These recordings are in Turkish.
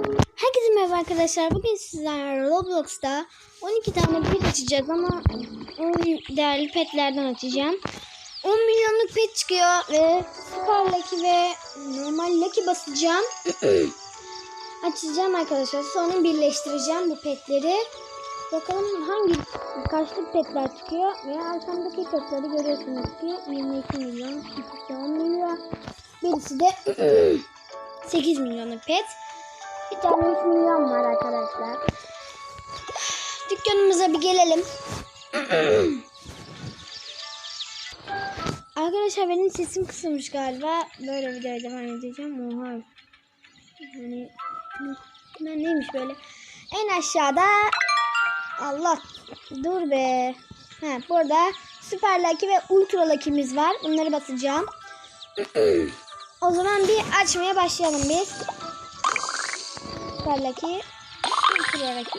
Herkese merhaba arkadaşlar. Bugün sizlerle Roblox'ta 12 tane pet açacağız ama 10 değerli petlerden açacağım. 10 milyonluk pet çıkıyor ve Super Lucky ve normal Lucky basacağım. açacağım arkadaşlar. Sonra birleştireceğim bu petleri. Bakalım hangi kaçlık petler çıkıyor ve arkamdaki petleri görüyorsunuz ki 22 milyon, ikisi 10 milyon, birisi de 8 milyonluk pet. Bir tane 3 milyon var arkadaşlar. Dükkanımıza bir gelelim. arkadaşlar benim sesim kısılmış galiba. Böyle videoya devam edeceğim. Oha. Yani ben neymiş böyle? En aşağıda Allah dur be. Ha, burada Süper Lucky ve Ultra Lucky'miz var. Bunları basacağım. o zaman bir açmaya başlayalım biz. Ultra Lucky.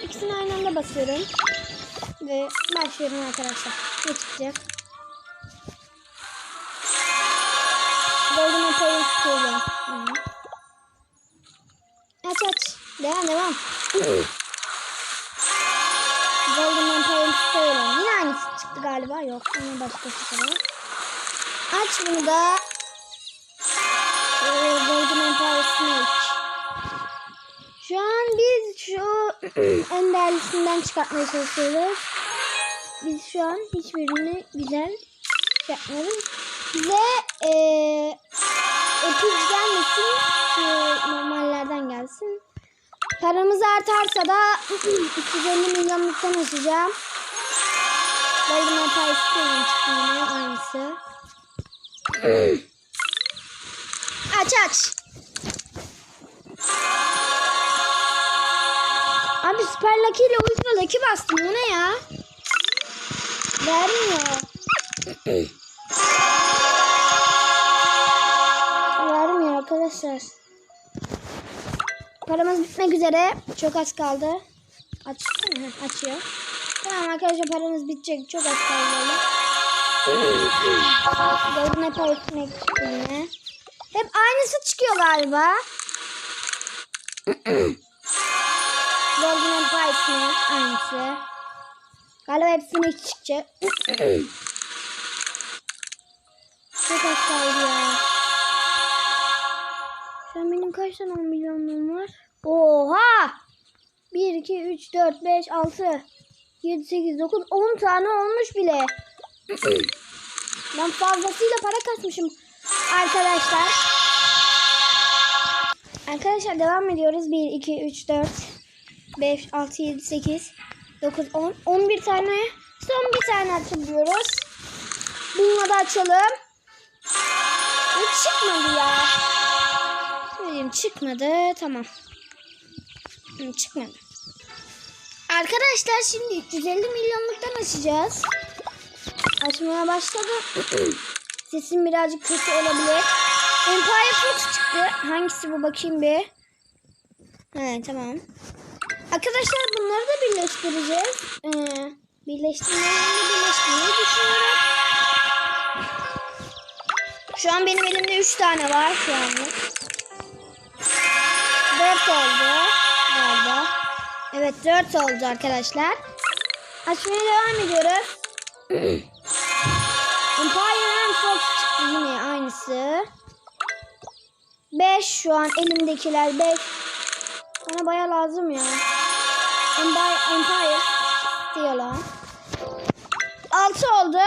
İkisini aynı anda basıyorum. Ve başlıyorum arkadaşlar. Ne çıkacak? Golden Apple istiyorum. Hı. Aç aç. Devam devam. Golden Empire istiyorum. Yine aynısı çıktı galiba. Yok. Yine başkası çıktı. Aç bunu da. Ee, Golden Empire Snake. Şu an biz şu en değerlisinden çıkartmaya çalışıyoruz. Biz şu an hiçbirini güzel şey yapmıyoruz. Bize ee, epic gelmesin. Şu normallerden gelsin. Paramız artarsa da 350 milyonluktan açacağım. Empire istiyorum çıktı yine aynısı. aç aç. Super Lucky ile Ultra Lucky bastım. Bu ne ya? Vermiyor. Vermiyor arkadaşlar. Paramız bitmek üzere. Çok az kaldı. Açsana. Heh, açıyor. Tamam arkadaşlar paramız bitecek. Çok az kaldı. Golden Apple çıktı yine. Hep aynısı çıkıyor galiba. Snake aynısı. Galiba hepsine çıkacak. Çok az kaldı ya. Şu an benim kaç tane 10 milyonluğum var? Oha! 1, 2, 3, 4, 5, 6, 7, 8, 9, 10 tane olmuş bile. Ben fazlasıyla para kasmışım arkadaşlar. Arkadaşlar devam ediyoruz. 1, 2, 3, 4, 5, 6, 7, 8, 9, 10. 11 tane. Son bir tane açabiliyoruz. Bununla da açalım. Bu çıkmadı ya. Söyleyeyim çıkmadı. Tamam. Çıkmadı. Arkadaşlar şimdi 350 milyonluktan açacağız. Açmaya başladı. Sesim birazcık kötü olabilir. Empire Fox çıktı. Hangisi bu bakayım bir. He tamam. Arkadaşlar bunları da birleştireceğiz. Ee, birleştirmeyi birleştirmeyi düşünüyorum. Şu an benim elimde 3 tane var şu anlık. 4 oldu galiba. Evet 4 oldu arkadaşlar. Açmaya devam ediyoruz. Empire and Fox çıktı yine aynısı. 5 şu an elimdekiler 5. Bana baya lazım ya. Empire, Empire diyorlar. 6 oldu.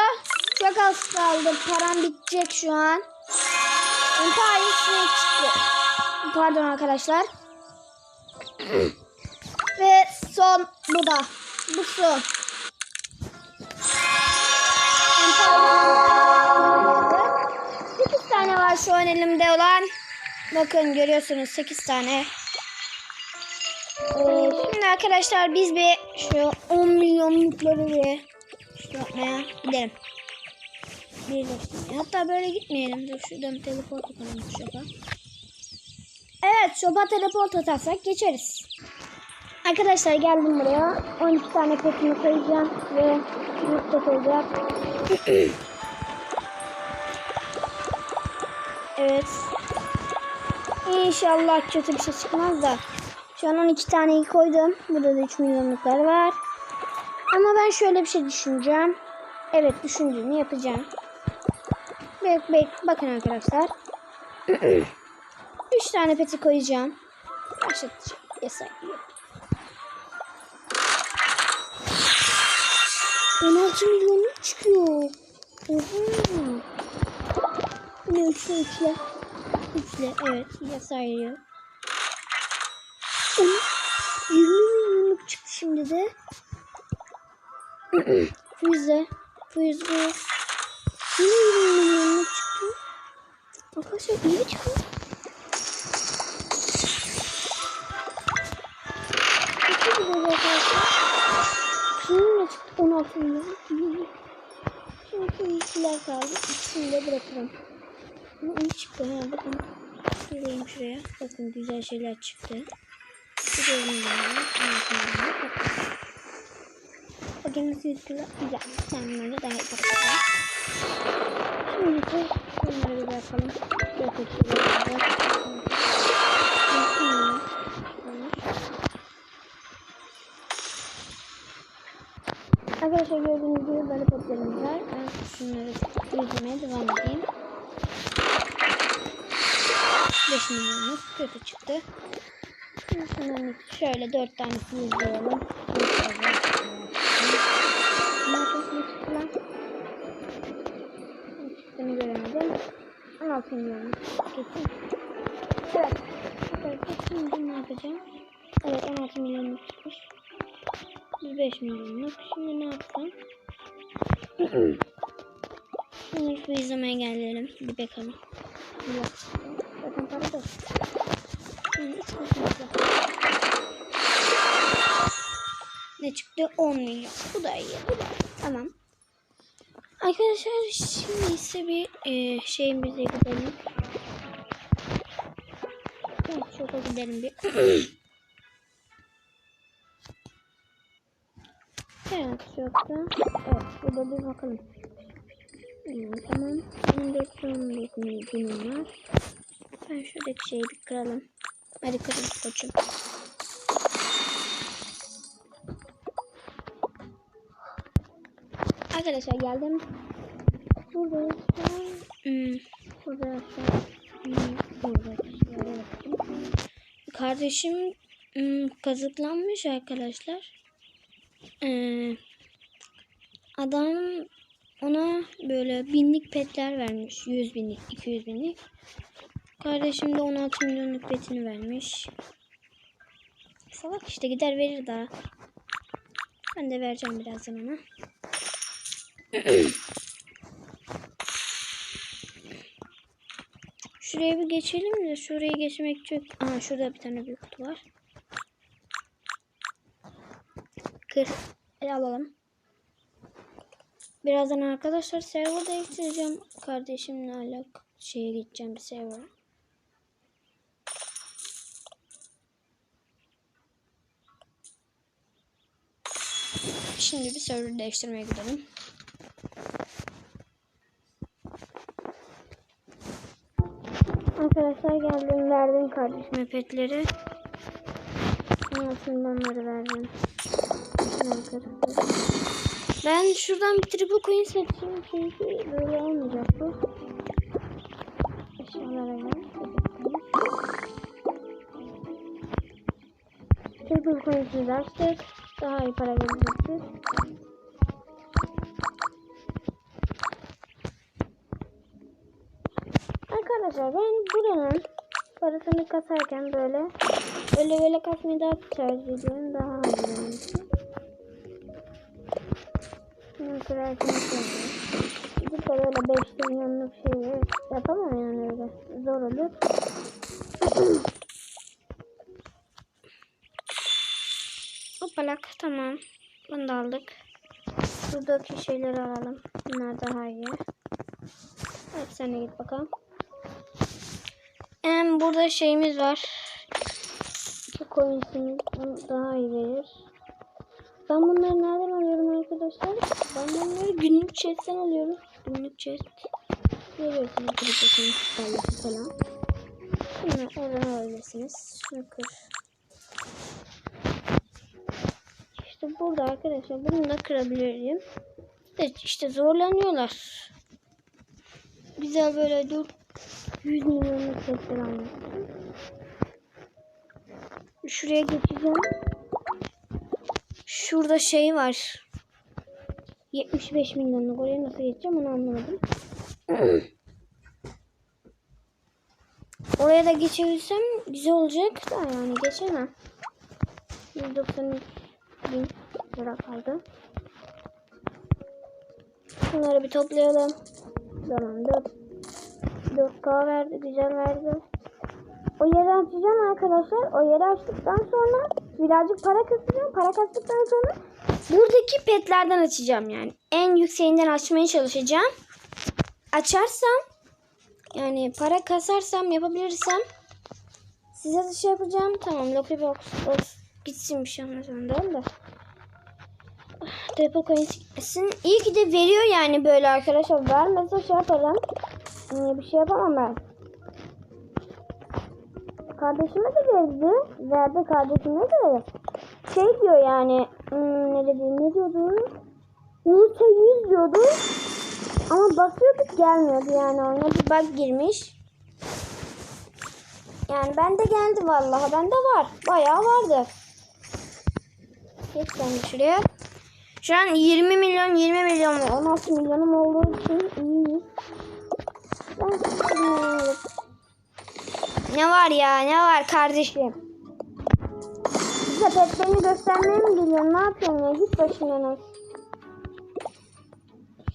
Çok az kaldı. Param bitecek şu an. Empire Snake çıktı. Pardon arkadaşlar. Ve son bu da. Bu son. 8 tane var şu an elimde olan. Bakın görüyorsunuz 8 tane. Şimdi arkadaşlar biz bir şu 10 milyonlukları bir şey yapmaya gidelim. Hatta böyle gitmeyelim. Dur şuradan teleport atalım şopa. Evet şopa teleport atarsak geçeriz. Arkadaşlar geldim buraya. 12 tane petimi koyacağım ve yurt olacak. evet. İnşallah kötü bir şey çıkmaz da. Şu an 12 taneyi koydum. Burada da 3 milyonluklar var. Ama ben şöyle bir şey düşüneceğim. Evet düşündüğümü yapacağım. Bek, bek, bakın arkadaşlar. 3 tane peti koyacağım. Başlatacağım. Yasak. 16 milyonluk çıkıyor. Oha. Ne üçle üçle. Üçle evet yasayıyor. 20 milyonluk çıktı şimdi de. Füze. Füze. Yine 20 milyonluk çıktı. Arkadaşlar iyi çıkıyor. Çok güzel arkadaşlar. Ne çıktı? 16 milyon. Şimdi ikiler kaldı. İkisini de bırakırım. Ama iyi çıktı ha. Bakın. Şurayım şuraya. Bakın güzel şeyler çıktı. Nasıl yüzgüler. Güzel. Sen bunları daha iyi bakacağım. Şimdi ise bunları. Çok güzel. Arkadaşlar gördüğünüz gibi böyle potlarımız var. Ben şunları yüzmeye devam edeyim. 5 milyonluk kötü çıktı. Şimdi şunların şöyle 4 tanesini. Ne çıktığını göremedim. 16 milyonluk kesin. Evet. Arkadaşlar şimdi ne yapacağım? Evet 16 milyonluk çıkmış. 5 milyonluk. Şimdi ne yapsam? Şimdi şu izlemeye gelelim. Bir bakalım. Bakın para da. Şimdi. Ne çıktı? 10 milyon. Bu da iyi. Bu da. Tamam. Arkadaşlar şimdi ise bir e, şeyimize gidelim. Evet, şoka gidelim bir. Evet yoksa evet burada bir bakalım. Hmm, tamam. Son bir günüm var. Ben şuradaki şeyi bir kıralım. Hadi kırın koçum. Arkadaşlar geldim. Burada hmm, burada hmm, burada yapayım. Kardeşim hmm, kazıklanmış arkadaşlar. Ee, adam ona böyle binlik petler vermiş. 100 binlik, 200 binlik. Kardeşim de 16 milyonluk petini vermiş. Salak işte gider verir daha. Ben de vereceğim birazdan ona. Şuraya bir geçelim de şuraya geçmek çok... Aha şurada bir tane büyük kutu var. Kır. El alalım. Birazdan arkadaşlar server değiştireceğim. Kardeşimle alak şeye gideceğim bir server. Şimdi bir server değiştirmeye gidelim. Arkadaşlar geldim verdim kardeşime petleri. Altından onları verdim. Ben şuradan bir triple coin seçeyim çünkü böyle olmayacak bu. Eşyalara gel. Triple coin'siz açtık. Daha iyi para verecektir. Arkadaşlar ben buranın parasını kasarken böyle öyle böyle kasmayı daha tercih ediyorum. Daha. Bunu kırarken şöyle. Gidip de böyle 5 milyonluk şeyi yapamam yani öyle. Zor olur. Hopalak tamam. Bunu da aldık. Buradaki şeyleri alalım. Bunlar daha iyi. Evet sen git bakalım. Hem burada şeyimiz var. Bu coinsimiz daha iyi verir. Ben bunları nereden alıyorum arkadaşlar? Ben bunları günlük chest'ten alıyorum. Günlük chest. Görüyorsunuz burada falan. Bunu oradan alabilirsiniz. Şunu. İşte burada arkadaşlar bunu da kırabilirim. Evet işte zorlanıyorlar. Güzel böyle dur. 100 milyonluk sesler almıştım. Şuraya geçeceğim. Şurada şey var. 75 milyonluk oraya nasıl geçeceğim onu anlamadım. Oraya da geçebilsem güzel olacak da yani geçemem. 193 bin lira kaldı. Bunları bir toplayalım. Tamam 4 4K verdi güzel verdi. O yeri açacağım arkadaşlar. O yeri açtıktan sonra birazcık para kasacağım. Para kastıktan sonra buradaki petlerden açacağım yani. En yükseğinden açmaya çalışacağım. Açarsam yani para kasarsam yapabilirsem size de şey yapacağım. Tamam Loki Box, box gitsin bir şey ondan da. Depo coins gitmesin. İyi ki de veriyor yani böyle arkadaşlar. Vermese şey yaparım. Ee, bir şey yapamam ben. Kardeşime de verdi. Verdi kardeşime de. Şey diyor yani. Hmm, ne dedi? Ne diyordu? Umut'a 100 diyordu. Ama basıyorduk gelmiyordu yani ona bir bug girmiş. Yani bende geldi vallahi bende var. Bayağı vardı. Geç sen de şuraya. Şu an 20 milyon 20 milyon 16 milyonum olduğu için iyi. Ne var ya ne var kardeşim? Bize petlerini göstermeye mi geliyorsun? Ne yapıyorsun ya? Git başımdan az.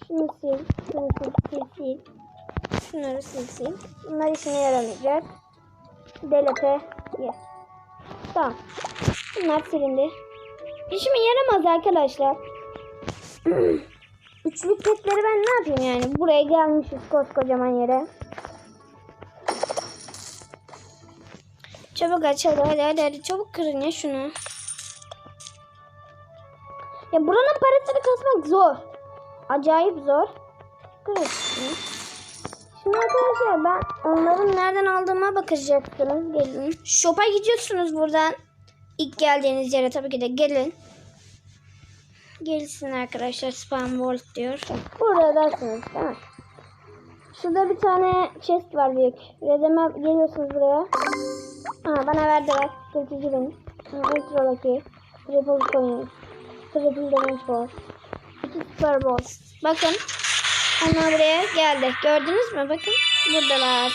Şunu sil, şunu sil, sil, sil. Şunları sil, sil. Bunlar işine yaramayacak. Delete, yes. Tamam. Bunlar silindi. İşime yaramaz arkadaşlar. Üçlük petleri ben ne yapayım yani? Buraya gelmişiz koskocaman yere. Çabuk aç hadi hadi hadi, çabuk kırın ya şunu. Ya buranın parasını kasmak zor. Acayip zor. Kırın. Şimdi arkadaşlar ben onların nereden aldığıma bakacaksınız. Gelin. Shop'a gidiyorsunuz buradan. İlk geldiğiniz yere tabii ki de gelin. Gelsin arkadaşlar spam world diyor. Burada dersiniz değil mi? Şurada bir tane chest var büyük. Redeme geliyorsunuz buraya. Ha, bana verdiler. 42 bin. Ha, Ultra Lucky. Triple Coin. Triple Damage Ball. İki Super Balls. Bakın. Onlar buraya geldi. Gördünüz mü? Bakın. Buradalar.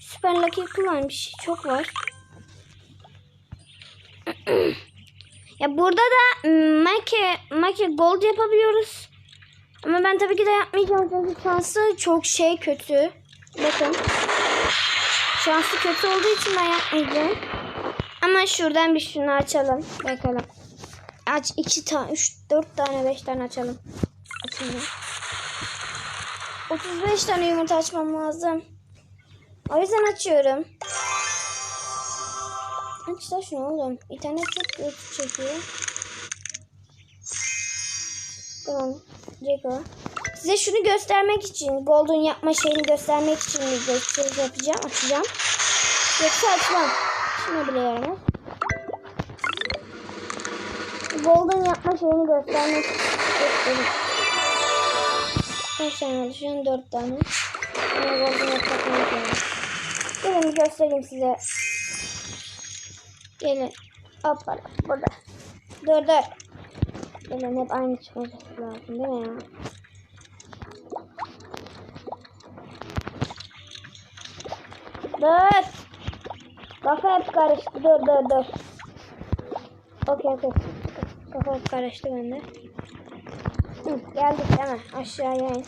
Süper Lucky kullanmış. Çok var. Ya burada da Make, Make Gold yapabiliyoruz. Ama ben tabii ki de yapmayacağım çünkü şansı çok şey kötü. Bakın. Şansı kötü olduğu için ben yapmayacağım. Ama şuradan bir şunu açalım. Bakalım. Aç iki tane, üç, dört tane, beş tane açalım. Açalım. 35 tane yumurta açmam lazım. O yüzden açıyorum. Da şunu oğlum. İnternet çok kötü çekiyor. Tamam. Ceko. Size şunu göstermek için, Golden yapma şeyini göstermek için bir yapacağım, açacağım. Yoksa açmam. Şuna bile yaramaz. Golden yapma şeyini göstermek istedim. Kaç tane oldu? Şu an tane. Ama golden yapmak lazım. Gelin göstereyim size. Gelin. Hoppala. Burada. Dur dur. Gelin hep aynı çıkması lazım değil mi ya? Dur. Kafa hep karıştı. Dur dur dur. Okey okey. Kafa hep karıştı bende. Hı, geldik hemen aşağıya in.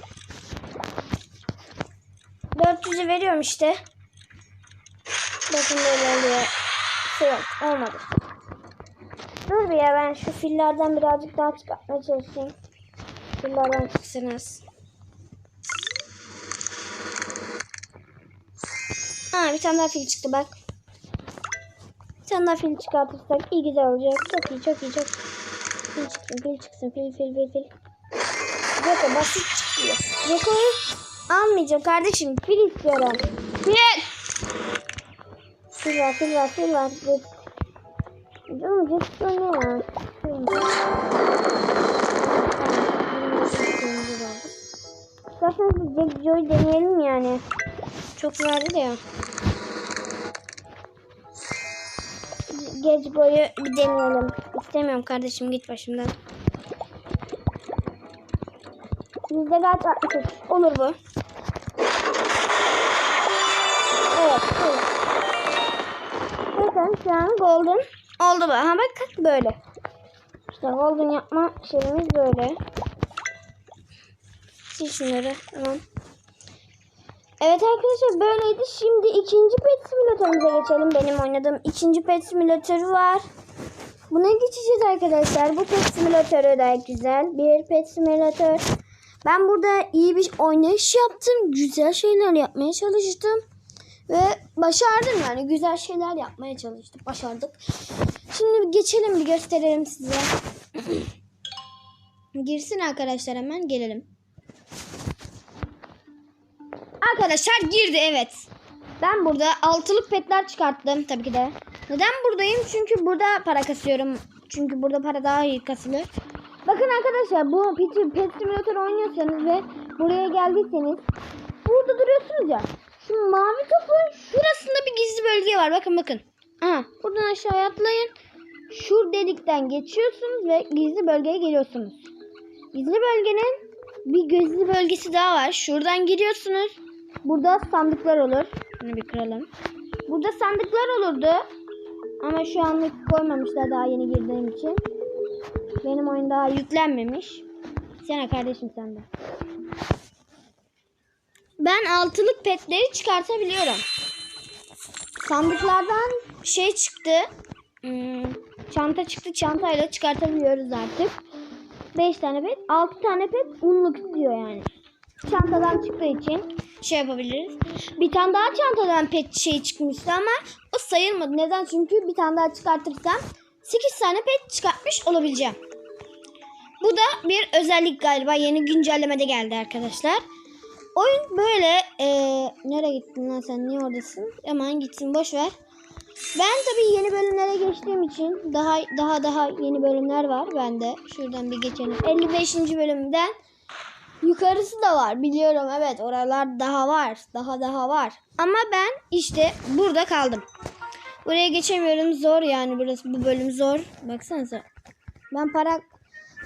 400'ü veriyorum işte. Bakın böyle oluyor. Yok olmadı. Dur bir ya ben şu fillerden birazcık daha çıkartmaya çalışayım. Fillerden çıksınız. Ha bir tane daha fil çıktı bak. Bir tane daha fil çıkartırsak iyi güzel olacak. Çok iyi çok iyi çok Fil çıksın fil çıksın fil fil fil fil. Joko basit çıkıyor. Joko'yu almayacağım kardeşim. Fil istiyorum. Fil. Var var fil var. Jet. Canım istiyor ne ya? İsterseniz bir Jack Joy deneyelim yani. Çok de ya. Geç boyu bir deneyelim. İstemiyorum kardeşim git başımdan. Yüzde kaç? 63. Olur bu. Bakın şu an golden oldu bu. Ha bak böyle. İşte golden yapma şeyimiz böyle. Sil şunları. Tamam. Evet arkadaşlar böyleydi. Şimdi ikinci pet simülatörümüze geçelim. Benim oynadığım ikinci pet simülatörü var. Buna geçeceğiz arkadaşlar. Bu pet simülatörü de güzel bir pet simülatör. Ben burada iyi bir oynayış yaptım. Güzel şeyler yapmaya çalıştım. Ve başardım yani. Güzel şeyler yapmaya çalıştık. Başardık. Şimdi bir geçelim bir gösterelim size. Girsin arkadaşlar hemen gelelim. Arkadaşlar girdi evet. Ben burada altılık petler çıkarttım tabii ki de. Neden buradayım? Çünkü burada para kasıyorum. Çünkü burada para daha iyi kasılır. Bakın arkadaşlar bu pet, simülatör oynuyorsanız ve buraya geldiyseniz burada duruyorsunuz ya. Şu mavi topun şurasında bir gizli bölge var. Bakın bakın. Aha, buradan aşağıya atlayın. Şu delikten geçiyorsunuz ve gizli bölgeye geliyorsunuz. Gizli bölgenin bir gizli bölgesi daha var. Şuradan giriyorsunuz. Burada sandıklar olur. Bunu bir kıralım. Burada sandıklar olurdu. Ama şu anlık koymamışlar daha yeni girdiğim için. Benim oyun daha yüklenmemiş. Sana kardeşim sende. Ben altılık petleri çıkartabiliyorum. Sandıklardan şey çıktı. Hmm, çanta çıktı. Çantayla çıkartabiliyoruz artık. 5 tane pet. 6 tane pet unluk istiyor yani. Çantadan çıktığı için şey yapabiliriz. Bir tane daha çantadan pet şey çıkmıştı ama o sayılmadı. Neden? Çünkü bir tane daha çıkartırsam 8 tane pet çıkartmış olabileceğim. Bu da bir özellik galiba. Yeni güncellemede geldi arkadaşlar. Oyun böyle eee nereye gittin lan sen? Niye oradasın? Aman gitsin boş ver. Ben tabii yeni bölümlere geçtiğim için daha daha daha yeni bölümler var bende. Şuradan bir geçelim. 55. bölümden yukarısı da var biliyorum evet oralar daha var. Daha daha var. Ama ben işte burada kaldım. Buraya geçemiyorum zor yani burası bu bölüm zor. Baksanıza. Ben para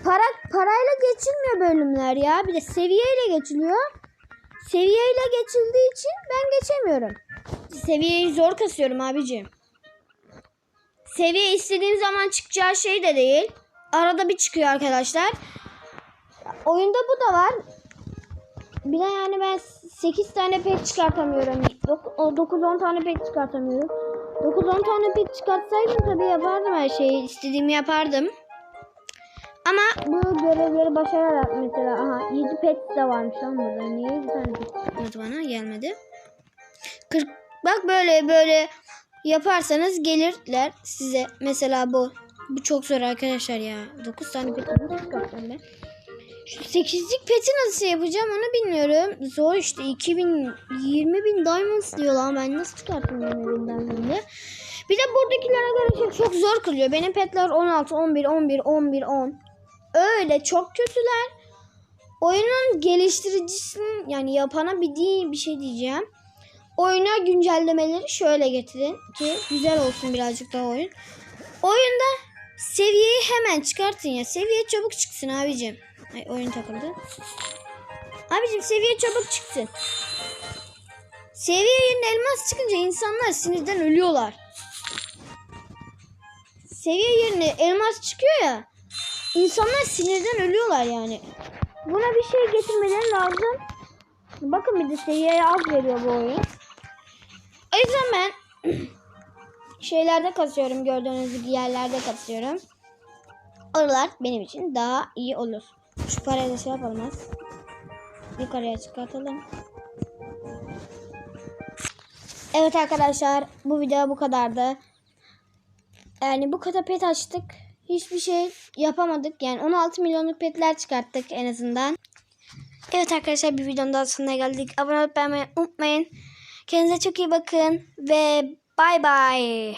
para parayla geçilmiyor bölümler ya. Bir de seviyeyle geçiliyor. Seviyeyle geçildiği için ben geçemiyorum. Seviyeyi zor kasıyorum abicim. Seviye istediğim zaman çıkacağı şey de değil. Arada bir çıkıyor arkadaşlar. Oyunda bu da var. Bir de yani ben 8 tane pet çıkartamıyorum. 9-10 tane pet çıkartamıyorum. 9-10 tane pet çıkartsaydım tabii yapardım her şeyi. istediğimi yapardım. Ama bu görevleri başararak mesela aha 7 pet de varmış lan burada. Niye 7 tane pet çıkmadı bana? Gelmedi. 40 bak böyle böyle yaparsanız gelirler size. Mesela bu. Bu çok zor arkadaşlar ya. 9 tane pet çıkartacağım ben? Şu 8'lik peti nasıl yapacağım onu bilmiyorum. Zor işte 2000 20 bin diamonds diyor lan ben nasıl çıkartayım 20 bin diamond'ı. Bir de buradakiler arkadaşlar çok zor kılıyor. Benim petler 16, 11, 11, 11, 10. Öyle çok kötüler. Oyunun geliştiricisinin yani yapana bir değil bir şey diyeceğim. Oyuna güncellemeleri şöyle getirin ki güzel olsun birazcık daha oyun. Oyunda seviyeyi hemen çıkartın ya. Seviye çabuk çıksın abicim. Ay oyun takıldı. Abicim seviye çabuk çıksın. Seviye yerine elmas çıkınca insanlar sinirden ölüyorlar. Seviye yerine elmas çıkıyor ya. İnsanlar sinirden ölüyorlar yani. Buna bir şey getirmeleri lazım. Bakın bir de seviyeye az veriyor bu oyun. O yüzden ben şeylerde kasıyorum. Gördüğünüz gibi yerlerde kasıyorum. Oralar benim için daha iyi olur. Şu parayı da şey yapalım az. Yukarıya çıkartalım. Evet arkadaşlar bu video bu kadardı. Yani bu kadar pet açtık. Hiçbir şey yapamadık. Yani 16 milyonluk petler çıkarttık en azından. Evet arkadaşlar bir videonun daha sonuna geldik. Abone olup beğenmeyi unutmayın. Kendinize çok iyi bakın ve bay bay.